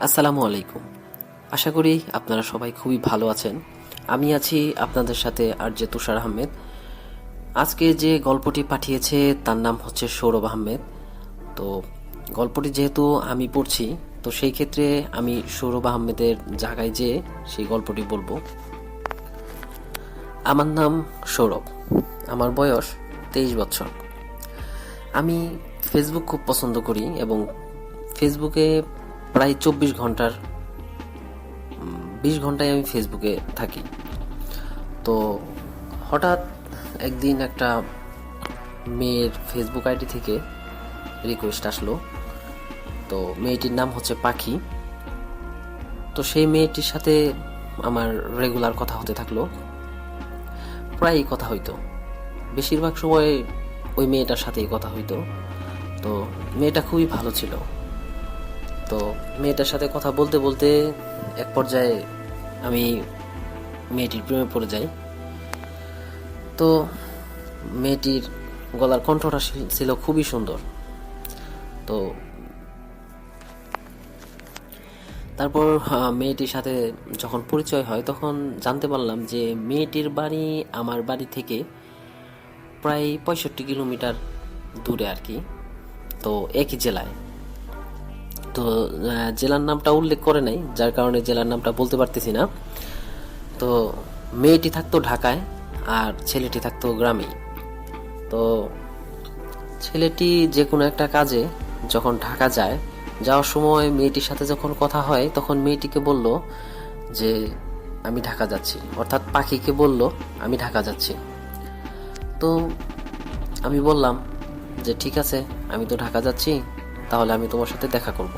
আসসালামু আলাইকুম। আশা করি আপনারা সবাই খুবই ভালো আছেন। আমি আছি আপনাদের সাথে আর যে তুষার আহমেদ। আজকে যে গল্পটি পাঠিয়েছে, তার নাম হচ্ছে সৌরভ আহমেদ। তো গল্পটি যেহেতু আমি পড়ছি, তো সেই ক্ষেত্রে আমি সৌরভ আহমেদের জায়গায় যেয়ে সেই গল্পটি বলব। আমার নাম সৌরভ। আমার বয়স তেইশ বছর। আমি ফেসবুক খুব পছন্দ করি এবং ফেসবুকে প্রায় চব্বিশ ঘণ্টার বিশ ঘন্টায় আমি ফেসবুকে থাকি। তো হঠাৎ একদিন একটা মেয়ের ফেসবুক আইডি থেকে রিকোয়েস্ট আসলো। তো মেয়েটির নাম হচ্ছে পাখি। তো সেই মেয়েটির সাথে আমার রেগুলার কথা হতে থাকল। প্রায়ই কথা হইতো। বেশিরভাগ সময় ওই মেয়েটার সাথেই কথা হইতো। তো মেয়েটা খুবই ভালো ছিল। তো মেয়েটার সাথে কথা বলতে বলতে এক পর্যায়ে আমি মেয়েটির প্রেমে পড়ে যাই। তো মেয়েটির গলার কণ্ঠটা ছিল- খুবই সুন্দর। তো তারপর মেয়েটির সাথে যখন পরিচয় হয় তখন জানতে পারলাম যে মেয়েটির বাড়ি আমার বাড়ি থেকে প্রায় পঁয়ষট্টি কিলোমিটার দূরে আর কি। তো একই জেলায়। তো জেলার নামটা উল্লেখ করে নাই, যার কারণে জেলার নামটা বলতে পারতেছি না। তো, মেয়েটি থাকতো ঢাকায়, আর ছেলেটি থাকতো গ্রামে তো, ছেলেটি যে কোনো একটা কাজে যখন ঢাকা যায়, যাওয়ার সময় মেয়েটির সাথে যখন কথা হয়, তখন মেয়েটিকে বলল যে, আমি ঢাকা যাচ্ছি। অর্থাৎ পাখিকে বলল, আমি ঢাকা যাচ্ছি। তো, আমি বললাম যে, ঠিক আছে, আমি তো ঢাকা যাচ্ছি। তাহলে আমি তোমার সাথে দেখা করব।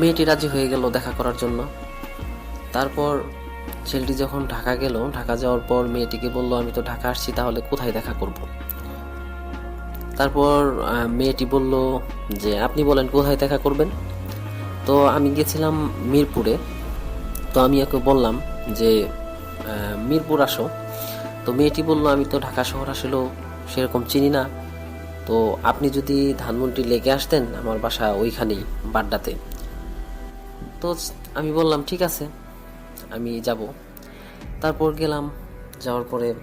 মেয়েটি রাজি হয়ে গেল দেখা করার জন্য। তারপর ছেলেটি যখন ঢাকা গেল, ঢাকা যাওয়ার পর মেয়েটিকে বলল, আমি তো ঢাকা আসছি, তাহলে কোথায় দেখা করব? তারপর মেয়েটি বলল যে, আপনি বলেন, কোথায় দেখা করবেন? তো আমি গেছিলাম মিরপুরে। তো আমি ওকে বললাম যে মিরপুর আসো। তো মেয়েটি বলল, আমি তো ঢাকা শহর আসলেও সেরকম চিনি না। তো আপনি যদি ধানমন্ডি লেগে আসতেন আমার বাসা ওইখানেই, বাড্ডাতে। তো আমি বললাম, ঠিক আছে, আমি যাব। তারপর গেলাম, যাওয়ার পরে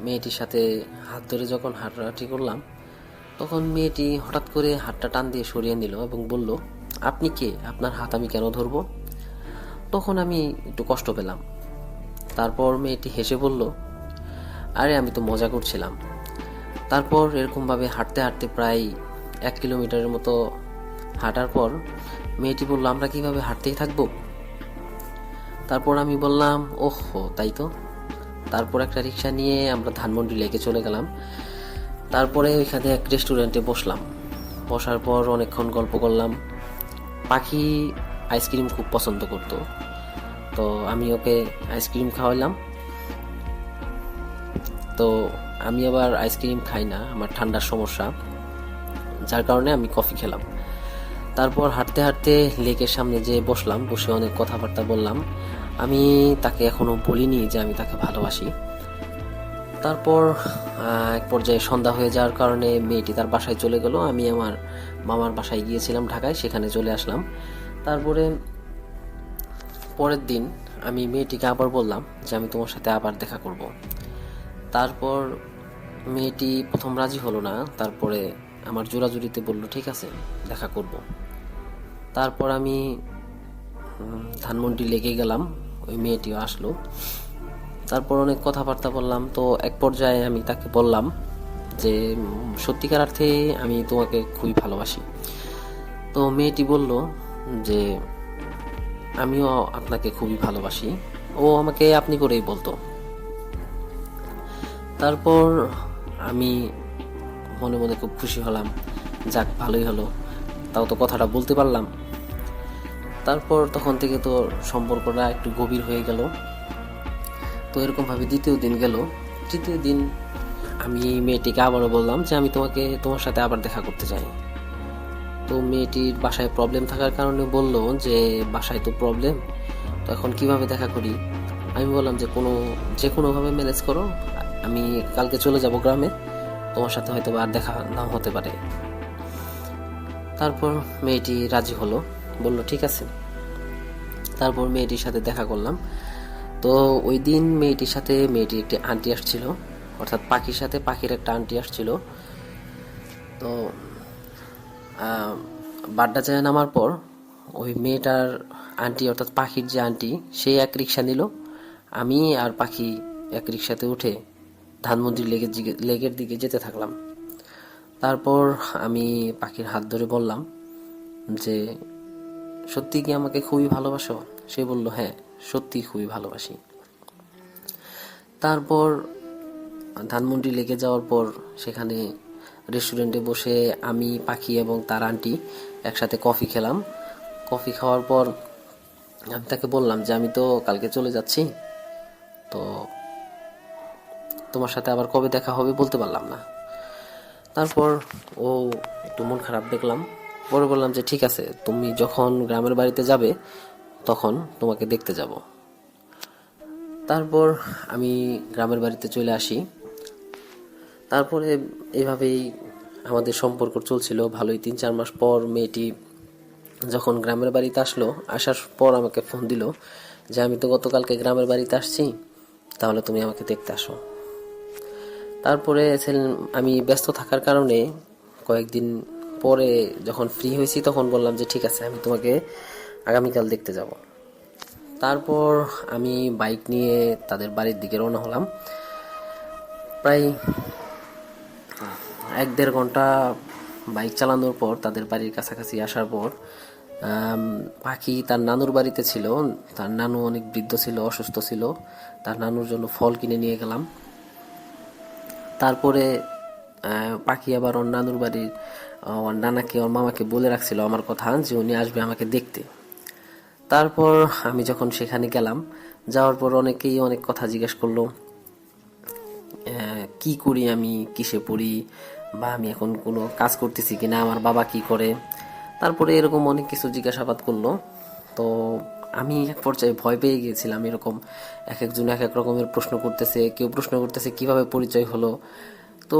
মেয়েটির সাথে হাত ধরে যখন হাঁটাহাঁটি করলাম, তখন মেয়েটি হঠাৎ করে হাতটা টান দিয়ে সরিয়ে নিল এবং বলল, আপনি কে? আপনার হাত আমি কেন ধরবো? তখন আমি একটু কষ্ট পেলাম। তারপর মেয়েটি হেসে বলল, আরে, আমি তো মজা করছিলাম। তারপর এরকমভাবে হাঁটতে হাঁটতে প্রায় এক কিলোমিটারের মতো হাঁটার পর মেয়েটি বলল, আমরা কীভাবে হাঁটতেই থাকব? তারপর আমি বললাম, ওহো, তাই তো। তারপর একটা রিক্সা নিয়ে আমরা ধানমন্ডি লেকে চলে গেলাম। তারপরে ওইখানে এক রেস্টুরেন্টে বসলাম। বসার পর অনেকক্ষণ গল্প করলাম। পাখি আইসক্রিম খুব পছন্দ করতো। তো আমি ওকে আইসক্রিম খাওয়াইলাম। তো আমি আবার আইসক্রিম খাই না, আমার ঠান্ডার সমস্যা, যার কারণে আমি কফি খেলাম। তারপর হাঁটতে হাঁটতে লেকের সামনে যে বসলাম, বসে অনেক কথাবার্তা বললাম। আমি তাকে এখনও বলিনি যে আমি তাকে ভালোবাসি। তারপর এক পর্যায়ে সন্ধ্যা হয়ে যাওয়ার কারণে মেয়েটি তার বাসায় চলে গেল। আমি আমার মামার বাসায় গিয়েছিলাম ঢাকায়, সেখানে চলে আসলাম। তারপরে পরের দিন আমি মেয়েটিকে আবার বললাম যে আমি তোমার সাথে আবার দেখা করব। তারপর মেয়েটি প্রথম রাজি হলো না, তারপরে আমার জোরাজুরিতে বলল, ঠিক আছে, দেখা করব। তারপর আমি ধানমন্ডি লেগে গেলাম, ওই মেয়েটিও আসলো। তারপর অনেক কথাবার্তা বললাম, তো এক পর্যায়ে আমি তাকে বললাম যে সত্যিকার অর্থে আমি তোমাকে খুবই ভালোবাসি। তো মেয়েটি বলল যে, আমিও আপনাকে খুবই ভালোবাসি। ও আমাকে, আপনি করেই বলতো। তারপর আমি মনে মনে খুব খুশি হলাম। যাক, ভালোই হলো। তাও তো কথাটা বলতে পারলাম। তারপর তখন থেকে তো সম্পর্কটা একটু গভীর হয়ে গেল। তো এরকমভাবে দ্বিতীয় দিন গেল। তৃতীয় দিন আমি মেয়েটিকে আবারও বললাম যে, আমি তোমাকে, তোমার সাথে আবার দেখা করতে চাই। তো মেয়েটির বাসায় প্রবলেম থাকার কারণে বলল যে, বাসায় তো প্রবলেম তো এখন কীভাবে দেখা করি? আমি বললাম যে, কোনো, যে কোনোভাবে ম্যানেজ করো আমি কালকে চলে যাব গ্রামে। তোমার সাথে হয়তো আর দেখা নাও হতে পারে। তারপর মেয়েটি রাজি হলো। বলল, ঠিক আছে। তারপর মেয়েটির সাথে দেখা করলাম। তো ওই দিন মেয়েটির সাথে, মেয়েটির একটি আন্টি আসছিল। অর্থাৎ পাখির সাথে পাখির একটা আন্টি আসছিল। তো বাড্ডা যায় নামার পর ওই মেয়েটার আন্টি, অর্থাৎ পাখির যে আন্টি সেই এক রিক্সা নিল। আমি আর পাখি এক রিক্সাতে উঠে ধানমন্ডি লেগের দিকে লেগের দিকে যেতে থাকলাম। তারপর আমি পাখির হাত ধরে বললাম যে, সত্যি কি আমাকে খুবই ভালোবাসো? সে বলল হ্যাঁ সত্যি খুবই ভালোবাসি। তারপর ধানমন্ডি লেগে যাওয়ার পর সেখানে রেস্টুরেন্টে বসে আমি, পাখি এবং তার আন্টি একসাথে কফি খেলাম। কফি খাওয়ার পর আমি তাকে বললাম যে, আমি তো কালকে চলে যাচ্ছি। তো তোমার সাথে আবার কবে দেখা হবে বলতে পারলাম না। তারপর ও একটু মন খারাপ দেখলাম। পরে বললাম যে, ঠিক আছে, তুমি যখন গ্রামের বাড়িতে যাবে, তখন তোমাকে দেখতে যাব। তারপর আমি গ্রামের বাড়িতে চলে আসি। তারপরে এভাবেই আমাদের সম্পর্ক চলছিল ভালোই। তিন চার মাস পর মেয়েটি যখন গ্রামের বাড়িতে আসলো, আসার পর আমাকে ফোন দিল যে, আমি তো গতকালকে গ্রামের বাড়িতে আসছি, তাহলে তুমি আমাকে দেখতে আসো। তারপরে আমি ব্যস্ত থাকার কারণে কয়েকদিন পরে যখন ফ্রি হয়েছি তখন বললাম যে, ঠিক আছে, আমি তোমাকে আগামীকাল দেখতে যাব। তারপর আমি বাইক নিয়ে তাদের বাড়ির দিকে রওনা হলাম। প্রায় এক দেড় ঘণ্টা বাইক চালানোর পর, তাদের বাড়ির কাছাকাছি আসার পর পাখি তার নানুর বাড়িতে ছিল। তার নানু অনেক বৃদ্ধ ছিল, অসুস্থ ছিল। তার নানুর জন্য ফল কিনে নিয়ে গেলাম। তারপরে পাখি আবার ওর নানুর বাড়ির ওর নানাকে, ওর মামাকে বলে রাখছিল আমার কথা যে উনি আসবে আমাকে দেখতে। তারপর আমি যখন সেখানে গেলাম, যাওয়ার পর অনেকেই অনেক কথা জিজ্ঞেস করল কি করি আমি, কিসে পড়ি, বা আমি এখন কোনো কাজ করতেছি কিনা, আমার বাবা কি করে? তারপরে এরকম অনেক কিছু জিজ্ঞাসাবাদ করল। তো আমি এক পর্যায়ে ভয় পেয়ে গিয়েছিলাম এরকম এক একজন এক এক রকমের প্রশ্ন করতেছে, কেউ প্রশ্ন করতেছে, কীভাবে পরিচয় হলো? তো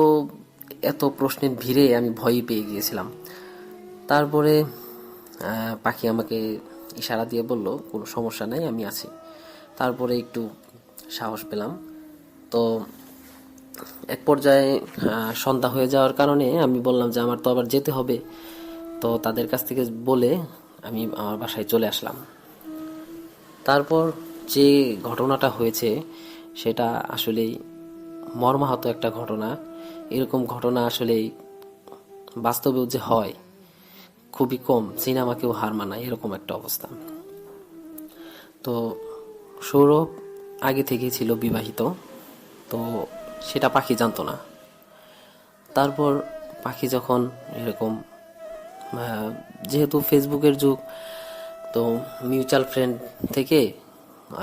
এত প্রশ্নের ভিড়ে আমি ভয়ই পেয়ে গিয়েছিলাম। তারপরে পাখি আমাকে ইশারা দিয়ে বলল, কোনো সমস্যা নাই, আমি আছি। তারপরে একটু সাহস পেলাম। তো এক পর্যায়ে সন্ধ্যা হয়ে যাওয়ার কারণে আমি বললাম যে, আমার তো আবার যেতে হবে। তো তাদের কাছ থেকে বলে আমি আমার বাসায় চলে আসলাম। তারপর যে ঘটনাটা হয়েছে, সেটা আসলেই মর্মাহত একটা ঘটনা। এরকম ঘটনা আসলেই বাস্তবেও যে হয়, খুবই কম। সিনেমাকেও হার মানায়, এরকম একটা অবস্থা। তো সৌরভ আগে থেকেই ছিল বিবাহিত, তো সেটা পাখি জানতো না। তারপর পাখি যখন এরকম যেহেতু ফেসবুকের যুগ তো মিউচুয়াল ফ্রেন্ড থেকে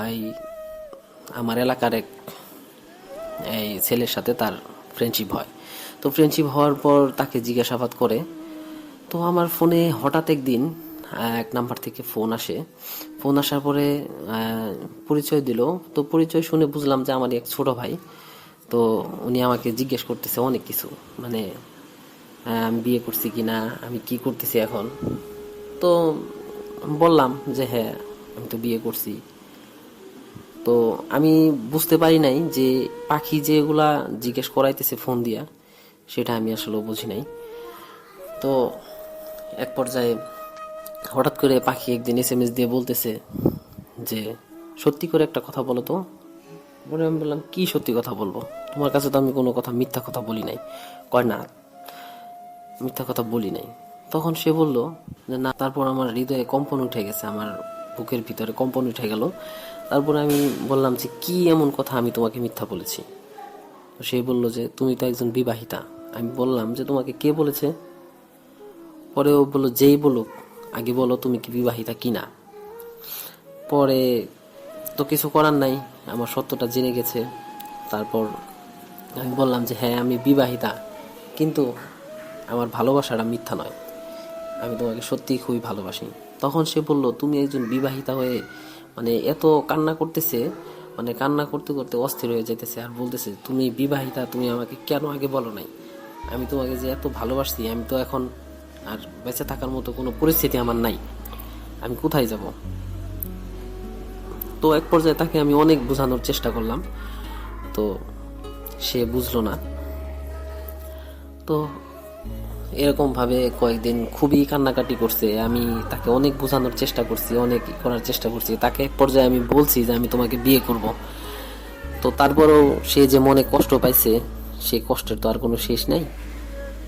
এই আমার এলাকার এক, এই ছেলের সাথে তার ফ্রেন্ডশিপ হয়। তো ফ্রেন্ডশিপ হওয়ার পর তাকে জিজ্ঞাসাবাদ করে। তো আমার ফোনে হঠাৎ একদিন এক নাম্বার থেকে ফোন আসে। ফোন আসার পরে পরিচয় দিল। তো পরিচয় শুনে বুঝলাম যে আমার এক ছোট ভাই। তো উনি আমাকে জিজ্ঞেস করতেছে অনেক কিছু। মানে আমি বিয়ে করছি কি না আমি কি করতেছি এখন? তো বললাম যে হ্যাঁ আমি তো বিয়ে করছি। তো আমি বুঝতে পারি নাই যে পাখি যেগুলা জিজ্ঞেস করাইতেছে ফোন দিয়া, সেটা আমি আসলে বুঝি নাই। তো এক পর্যায়ে হঠাৎ করে পাখি একদিন এস এম এস দিয়ে বলতেছে যে, সত্যি করে একটা কথা বলো তো। পরে আমি বললাম, কি সত্যি কথা বলব? তোমার কাছে তো আমি কোনো কথা, মিথ্যা কথা বলি নাই। কয়, না, মিথ্যা কথা বলি নাই। তখন সে বলল যে, না, তারপর আমার হৃদয়ে কম্পন উঠে গেছে, আমার বুকের ভিতরে কম্পন উঠে গেল। তারপর আমি বললাম যে, কি এমন কথা আমি তোমাকে মিথ্যা বলেছি? সে বলল যে, তুমি তো একজন বিবাহিতা। আমি বললাম যে, তোমাকে কে বলেছে? পরে ও বলল, যেই বলুক, আগে বলো তুমি কি বিবাহিতা কিনা পরে, তো কিছু করার নাই, আমার সত্যটা জেনে গেছে। তারপর আমি বললাম যে হ্যাঁ আমি বিবাহিতা, কিন্তু আমার ভালোবাসাটা মিথ্যা নয়। আমি তোমাকে সত্যিই খুবই ভালোবাসি। তখন সে বলল, তুমি একজন বিবাহিতা হয়ে মানে এত কান্না করতেছে মানে কান্না করতে করতে অস্থির হয়ে যেতেছে আর বলতেছে, তুমি বিবাহিতা, তুমি আমাকে কেন আগে বলো নাই? আমি তোমাকে যে এত ভালোবাসি আমি তো এখন আর বেঁচে থাকার মতো কোনো পরিস্থিতি আমার নাই। আমি কোথায় যাব? তো এক পর্যায়ে তাকে আমি অনেক বোঝানোর চেষ্টা করলাম। তো সে বুঝলো না। তো এরকম ভাবে কয়েকদিন খুবই কান্নাকাটি করছে। আমি তাকে অনেক বোঝানোর চেষ্টা করছি, অনেক করার চেষ্টা করছি। তাকে এক পর্যায়ে আমি বলছি যে আমি তোমাকে বিয়ে করব। তো তারপরেও সে যে মনে কষ্ট পাইছে, সে কষ্টের তো আর কোনো শেষ নাই।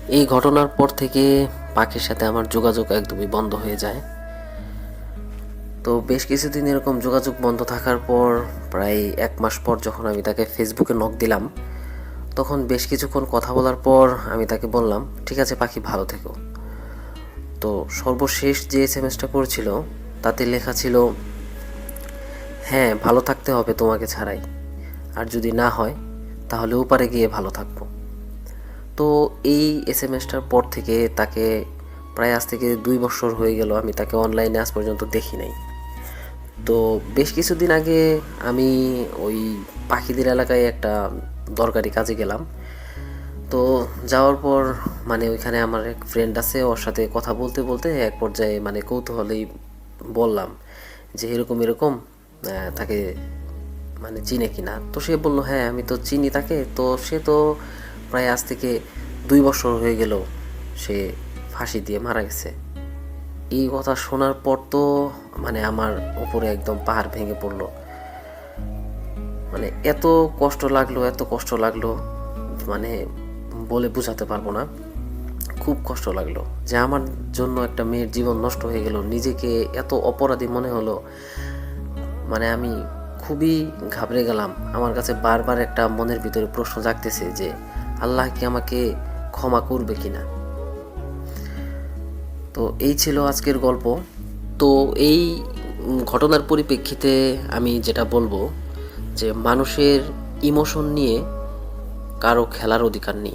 এই ঘটনার পর থেকে পাখির সাথে আমার যোগাযোগ একদমই বন্ধ হয়ে যায়। তো বেশ কিছুদিন এরকম যোগাযোগ বন্ধ থাকার পর, প্রায় এক মাস পর যখন আমি তাকে ফেসবুকে নক দিলাম তখন বেশ কিছুক্ষণ কথা বলার পর আমি তাকে বললাম, ঠিক আছে পাখি, ভালো থেকো। তো সর্বশেষ যে এস এম এসটা করেছিল তাতে লেখা ছিল হ্যাঁ ভালো থাকতে হবে তোমাকে ছাড়াই। আর যদি না হয়, তাহলে ওপারে গিয়ে ভালো থাকব। তো এই এস এম এসটার পর থেকে তাকে প্রায় আজ থেকে দুই বছর হয়ে গেল, আমি তাকে অনলাইনে আজ পর্যন্ত দেখি নাই। তো বেশ কিছুদিন আগে আমি ওই পাখিদের এলাকায় একটা দরকারি কাজে গেলাম। তো যাওয়ার পর মানে ওইখানে আমার এক ফ্রেন্ড আছে, ওর সাথে কথা বলতে বলতে এক পর্যায়ে মানে কৌতূহলেই বললাম যে এরকম এরকম তাকে মানে চিনে কিনা। তো সে বলল হ্যাঁ আমি তো চিনি তাকে। তো সে তো প্রায় আজ থেকে দুই বছর হয়ে গেল সে ফাঁসি দিয়ে মারা গেছে। এই কথা শোনার পর তো মানে আমার উপরে একদম পাহাড় ভেঙে পড়ল। মানে এত কষ্ট লাগল, এত কষ্ট লাগল মানে বলে বোঝাতে পারব না। খুব কষ্ট লাগল যে আমার জন্য একটা মেয়ের জীবন নষ্ট হয়ে গেল। নিজেকে এত অপরাধী মনে হলো। মানে আমি খুবই ঘাবড়ে গেলাম। আমার কাছে বারবার একটা মনের ভিতরে প্রশ্ন জাগতেছে যে, আল্লাহ কি আমাকে ক্ষমা করবে কি না তো এই ছিল আজকের গল্প। তো এই ঘটনার পরিপ্রেক্ষিতে আমি যেটা বলব যে মানুষের ইমোশন নিয়ে কারও খেলার অধিকার নেই।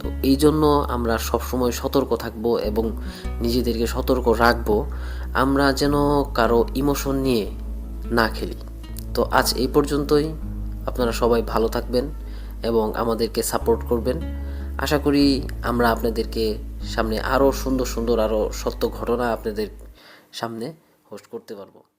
তো এই জন্য আমরা সবসময় সতর্ক থাকব এবং নিজেদেরকে সতর্ক রাখব। আমরা যেন কারও ইমোশন নিয়ে না খেলি। তো আজ এই পর্যন্তই। আপনারা সবাই ভালো থাকবেন এবং আমাদেরকে সাপোর্ট করবেন। আশা করি আমরা আপনাদেরকে সামনে আরও সুন্দর সুন্দর আরও সত্য ঘটনা আপনাদের সামনে হোস্ট করতে পারব।